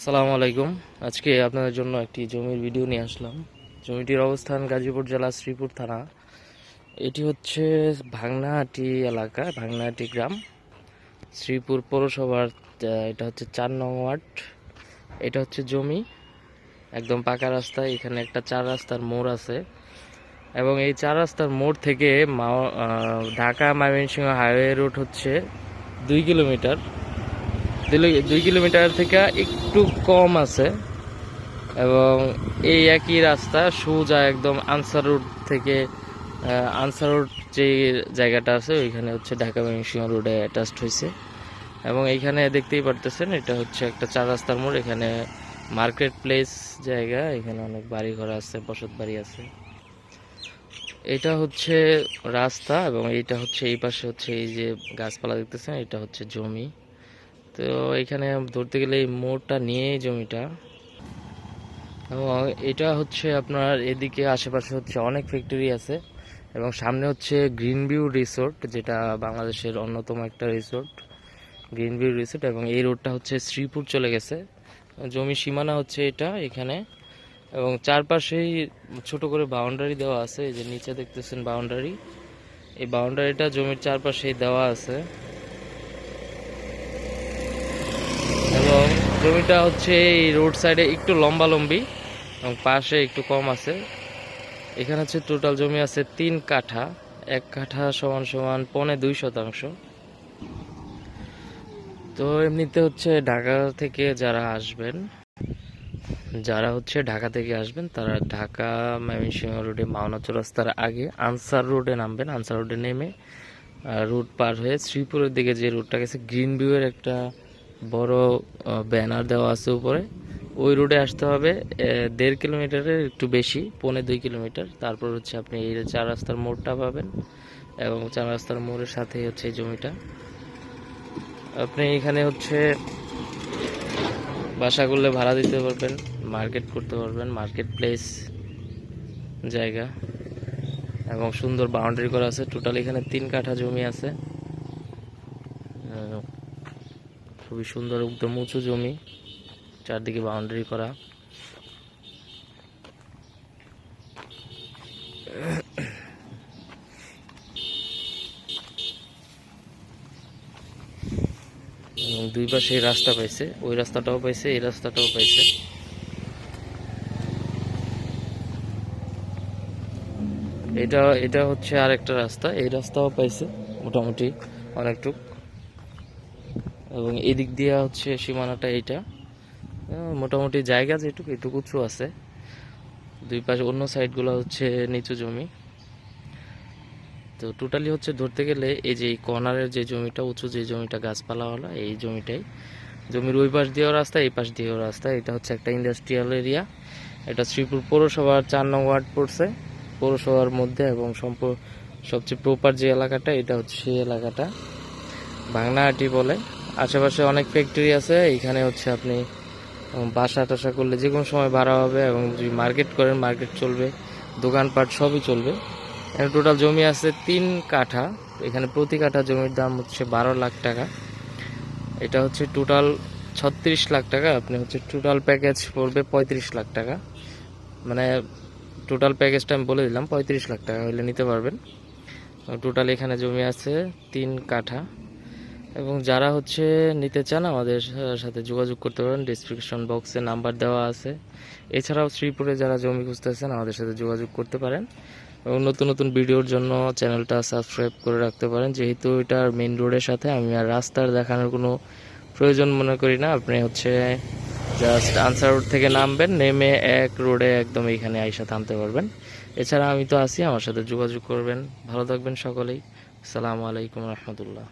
আসসালামু আলাইকুম। আজকে আপনাদের জন্য একটি জমির ভিডিও নিয়ে আসলাম। জমিটির অবস্থান গাজীপুর জেলা শ্রীপুর থানা। এটি হচ্ছে ভাংনাহাটি এলাকা ভাংনাহাটি গ্রাম। শ্রীপুর পৌরসভার এটা হচ্ছে চার নং ওয়ার্ড। এটা হচ্ছে জমি। একদম পাকা রাস্তা, এখানে একটা চার রাস্তার মোড় আছে। এবং এই চার রাস্তার মোড় থেকে মা ঢাকা ময়মনসিংহ হাইওয়ে রুট হচ্ছে দুই কিলোমিটার। দুই- কিলোমিটার থেকে একটু কম আছে। এবং এই একই রাস্তা সোজা একদম আনসার রোড থেকে আনসার রোড যে জায়গাটা আছে, ওইখানে হচ্ছে ঢাকা ময়মনসিংহ রোডে অ্যাটাচড হয়েছে। এবং এইখানে দেখতেই পারতেছেন, এটা হচ্ছে একটা চার রাস্তার মোড়। এখানে মার্কেট প্লেস জায়গা, এখানে অনেক বাড়ি ঘর আছে, বসত বাড়ি আছে। এটা হচ্ছে রাস্তা এবং এইটা হচ্ছে, এই পাশে হচ্ছে এই যে গাছপালা দেখতেছেন, এটা হচ্ছে জমি। তো এখানে ধরতে গেলে এই মোড়টা নিয়ে জমিটা। এবং এটা হচ্ছে আপনার এদিকে আশেপাশে হচ্ছে অনেক ফ্যাক্টরি আছে। এবং সামনে হচ্ছে গ্রিন ভিউ রিসোর্ট যেটা বাংলাদেশের অন্যতম একটা রিসোর্ট গ্রিন ভিউ রিসোর্ট এবং এই রোডটা হচ্ছে শ্রীপুর চলে গেছে। জমি সীমানা হচ্ছে এটা এখানে। এবং চারপাশেই ছোট করে বাউন্ডারি দেওয়া আছে। এই যে নিচে দেখতেছেন বাউন্ডারি এই বাউন্ডারিটা জমির চারপাশেই দেওয়া আছে এবং জমিটা হচ্ছে এই রোড সাইডে একটু লম্বা লম্বি এবং পাশে একটু কম আছে। এখানে হচ্ছে টোটাল জমি আছে তিন কাঠা, এক কাঠা সমান সমান পনে দুই শতাংশ। তো এমনিতে হচ্ছে ঢাকা থেকে যারা আসবেন, যারা হচ্ছে ঢাকা থেকে আসবেন, তারা ঢাকা ময়মনসিংহ রোডে, মাওনা চৌরাস্তার আগে আনসার রোডে নামবেন। আনসার রোডে নেমে রুট পার হয়ে শ্রীপুরের দিকে যে রুটটা গেছে গ্রিন ভিউয়ের একটা বড় ব্যানার দেওয়া আছে উপরে। ওই রোডে আসতে হবে দেড় কিলোমিটারের একটু বেশি, পৌনে দুই কিলোমিটার তারপর হচ্ছে আপনি এই চার রাস্তার মোড়টা পাবেন এবং চার রাস্তার মোড়ের সাথেই হচ্ছে এই জমিটা। আপনি এখানে হচ্ছে বাসা করলে ভাড়া দিতে পারবেন মার্কেট করতে পারবেন মার্কেট প্লেস জায়গা। এবং সুন্দর বাউন্ডারি করা আছে। টোটাল এখানে তিন কাঠা জমি আছে। খুবই সুন্দর একদম উঁচু জমি, চারদিকে বাউন্ডারি করা। দুই পাশে রাস্তা পাইছে, ওই রাস্তাটাও পাইছে, এই রাস্তাটাও পাইছে। এটা এটা হচ্ছে আরেকটা রাস্তা, এই রাস্তাও পাইছে, মোটামুটি অনেকটুক। এবং এদিক দিয়ে হচ্ছে সীমানাটা এইটা। মোটামুটি জায়গা যেটুকু, এটুকু উঁচু আছে। দুই পাশে, অন্য সাইডগুলো হচ্ছে নিচু জমি। তো টোটালি হচ্ছে ধরতে গেলে এই যে কর্নারের যে জমিটা, উঁচু যে জমিটা গাছপালাওয়ালা এই জমিটাই। জমির ওই পাশ দিয়েও রাস্তা, এই পাশ দিয়েও রাস্তা। এটা হচ্ছে একটা ইন্ডাস্ট্রিয়াল এরিয়া এটা শ্রীপুর পৌরসভার চার নং ওয়ার্ড পড়ছে। পৌরসভার মধ্যে এবং সম্প, সবচেয়ে প্রপার যে এলাকাটা, এটা হচ্ছে সেই এলাকাটা। বাংলাহাটি বলে। আশেপাশে অনেক ফ্যাক্টরি আছে, এখানে হচ্ছে আপনি বাসা টাসা করলে যে কোনো সময় ভাড়া হবে এবং যদি মার্কেট করেন মার্কেট চলবে, দোকানপাট সবই চলবে। এখানে টোটাল জমি আছে তিন কাঠা, এখানে প্রতি কাঠা জমির দাম হচ্ছে বারো লাখ টাকা। এটা হচ্ছে টোটাল ছত্রিশ লাখ টাকা, আপনি হচ্ছে টোটাল প্যাকেজ পড়বে পঁয়ত্রিশ লাখ টাকা। মানে টোটাল প্যাকেজটা আমি বলে দিলাম, পঁয়ত্রিশ লাখ টাকা হলে নিতে পারবেন। টোটাল এখানে জমি আছে তিন কাঠা। এবং যারা হচ্ছে নিতে চান আমাদের সাথে যোগাযোগ করতে পারেন ডিসক্রিপশন বক্সে নাম্বার দেওয়া আছে। এছাড়াও শ্রীপুরে যারা জমি খুঁজতেছেন, আমাদের সাথে যোগাযোগ করতে পারেন। এবং নতুন নতুন ভিডিওর জন্য চ্যানেলটা সাবস্ক্রাইব করে রাখতে পারেন। যেহেতু এটা মেইন রোডের সাথে আমি আর রাস্তার দেখানোর কোনো প্রয়োজন মনে করি না। আপনি হচ্ছে জাস্ট আনসার রোড থেকে নামবেন, নেমে এক রোডে একদম এইখানে আইসা থামতে পারবেন। এছাড়া আমি তো আছি, আমার সাথে যোগাযোগ করবেন। ভালো থাকবেন সকলেই। আসসালামু আলাইকুম রহমতুল্লাহ।